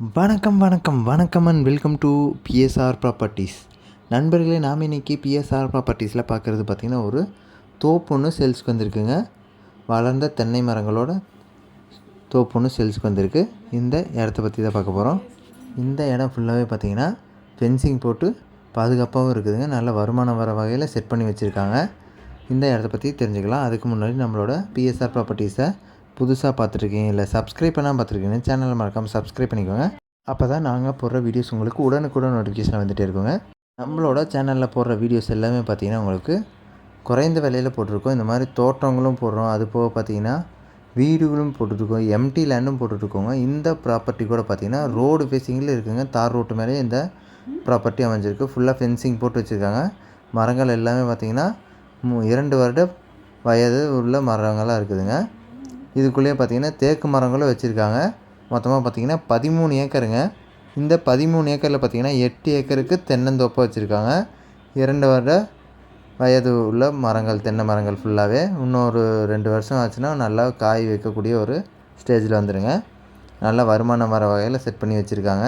வணக்கம் வணக்கம் வணக்கம் and welcome to BSR properties நண்பர்களே நாம் இன்றைக்கி பிஎஸ்ஆர் ப்ராப்பர்ட்டிஸில் பார்க்குறது பார்த்திங்கன்னா ஒரு தோப்பு ஒன்று சேல்ஸ்க்கு வந்திருக்குங்க. வளர்ந்த தென்னை மரங்களோட தோப்பு ஒன்று சேல்ஸ்க்கு வந்திருக்கு. இந்த இடத்த பற்றி தான் பார்க்க போகிறோம் இந்த இடம் ஃபுல்லாகவே பார்த்திங்கன்னா ஃபென்சிங் போட்டு பாதுகாப்பாகவும் இருக்குதுங்க. நல்ல வருமானம் வர வகையில் செட் பண்ணி வச்சுருக்காங்க. இந்த இடத்த பற்றி தெரிஞ்சுக்கலாம். அதுக்கு முன்னாடி நம்மளோட பிஎஸ்ஆர் ப்ராப்பர்ட்டிஸை புதுசாக பார்த்துருக்கீங்க இல்லை சப்ஸ்கிரைப் பண்ணால் பார்த்துருக்கீங்க சேனலை மறக்காமல் சப்ஸ்கிரைப் பண்ணிக்கோங்க. அப்போ தான் நாங்கள் போடுற வீடியோஸ் உங்களுக்கு உடனுக்குடன் நோட்டிஃபிகேஷன் வந்துகிட்டே இருக்குங்க. நம்மளோட சேனலில் போடுற வீடியோஸ் எல்லாமே பார்த்தீங்கன்னா உங்களுக்கு குறைந்த விலையில் போட்டிருக்கோம். இந்த மாதிரி தோட்டங்களும் போடுறோம். அது போக பார்த்தீங்கன்னா வீடுகளும் போட்டுருக்கோம். எம்டி லேண்டும் போட்டுருக்கோங்க. இந்த ப்ராப்பர்ட்டி கூட பார்த்தீங்கன்னா ரோடு ஃபேஸிங்கில் இருக்குங்க. தார் ரோட்டு மேலே இந்த ப்ராப்பர்ட்டி அமைஞ்சிருக்கு. ஃபுல்லாக ஃபென்சிங் போட்டு வச்சுருக்காங்க. மரங்கள் எல்லாமே பார்த்தீங்கன்னா மு- இரண்டு வருட வயது உள்ள மரங்களாக இருக்குதுங்க. இதுக்குள்ளேயே பார்த்தீங்கன்னா தேக்கு மரங்களும் வச்சுருக்காங்க. மொத்தமாக பார்த்தீங்கன்னா பதிமூணு ஏக்கருங்க. இந்த பதிமூணு ஏக்கரில் பார்த்தீங்கன்னா எட்டு ஏக்கருக்கு தென்னந்தோப்பாக வச்சுருக்காங்க. இரண்டு வருட வயது உள்ள மரங்கள் தென்னை மரங்கள் ஃபுல்லாகவே இன்னொரு ரெண்டு வருஷம் ஆச்சுன்னா நல்லா காய் வைக்கக்கூடிய ஒரு ஸ்டேஜில் வந்துடுங்க நல்லா வருமானம் வர வகையில் செட் பண்ணி வச்சுருக்காங்க.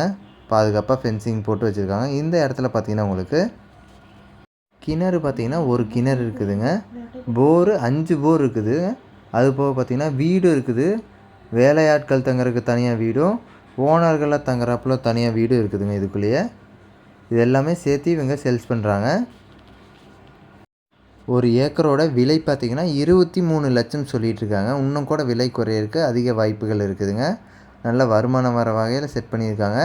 பாதுகாப்பாக ஃபென்சிங் போட்டு வச்சுருக்காங்க. இந்த இடத்துல பார்த்தீங்கன்னா உங்களுக்கு கிணறு பார்த்திங்கன்னா ஒரு கிணறு இருக்குதுங்க. போரு அஞ்சு போர் இருக்குது. அது போக பார்த்தீங்கன்னா வீடு இருக்குது. வேலையாட்கள் தங்குறதுக்கு தனியாக வீடும். ஓனர்களாக தங்குறப்பல தனியாக வீடும் இருக்குதுங்க இதுக்குள்ளேயே. இது எல்லாமே சேர்த்து இவங்க சேல்ஸ் பண்ணுறாங்க ஒரு ஏக்கரோட விலை பார்த்தீங்கன்னா இருபத்தி மூணு லட்சம் சொல்லிகிட்டு இருக்காங்க இன்னும் கூட விலை குறையிறதுக்கு அதிக வாய்ப்புகள் இருக்குதுங்க. நல்ல வருமானம் வர வகையில் செட் பண்ணியிருக்காங்க.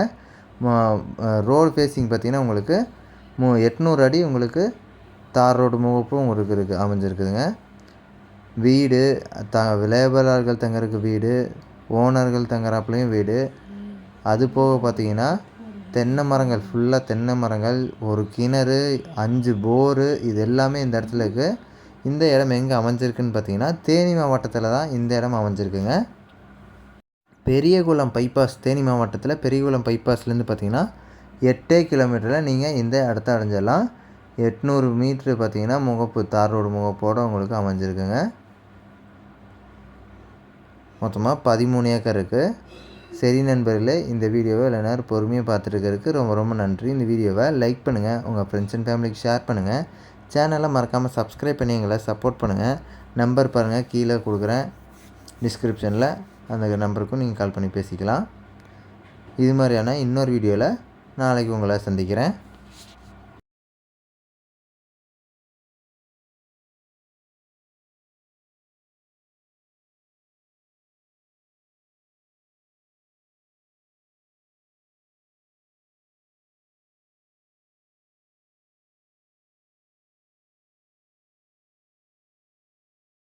ரோடு ஃபேஸிங் பார்த்தீங்கன்னா உங்களுக்கு மு எட்நூறு அடி உங்களுக்கு தார் ரோடு முகப்பும் உங்களுக்கு இருக்குது அமைஞ்சிருக்குதுங்க. வீடு த லேபரார்கள் தங்குறதுக்கு வீடு ஓனர்கள் தங்குறாப்புலையும் வீடு. அது போக பார்த்தீங்கன்னா தென்னை மரங்கள் ஃபுல்லாக தென்னை மரங்கள் ஒரு கிணறு அஞ்சு போரு இது எல்லாமே இந்த இடத்துல இருக்குது இந்த இடம் எங்கே அமைஞ்சிருக்குன்னு பார்த்தீங்கன்னா தேனி மாவட்டத்தில் தான் இந்த இடம் அமைஞ்சிருக்குங்க. பெரியகுளம் பைபாஸ் தேனி மாவட்டத்தில் பெரியகுளம் பைபாஸ்லேருந்து பார்த்தீங்கன்னா எட்டே கிலோமீட்டரில் நீங்கள் இந்த இடத்த அடைஞ்சிடலாம். எட்நூறு மீட்ரு பார்த்தீங்கன்னா முகப்பு தார் ரோடு முகப்போடு உங்களுக்கு அமைஞ்சிருக்குங்க. மொத்தமாக பதிமூணு ஏக்கர் இருக்குது சரி நண்பர்களே இந்த வீடியோவை இல்லை நேரம் பொறுமையாக பார்த்துட்டு ரொம்ப ரொம்ப நன்றி. இந்த வீடியோவை லைக் பண்ணுங்கள் உங்கள் ஃப்ரெண்ட்ஸ் அண்ட் ஃபேமிலிக்கு ஷேர் பண்ணுங்கள் சேனலை மறக்காமல் சப்ஸ்கிரைப் பண்ணி எங்களை சப்போர்ட் பண்ணுங்கள் நம்பர் பாருங்கள் கீழே கொடுக்குறேன். டிஸ்கிரிப்ஷனில் அந்த நம்பருக்கும் நீங்கள் கால் பண்ணி பேசிக்கலாம். இது மாதிரியான இன்னொரு வீடியோவில் நாளைக்கு உங்களை சந்திக்கிறேன்.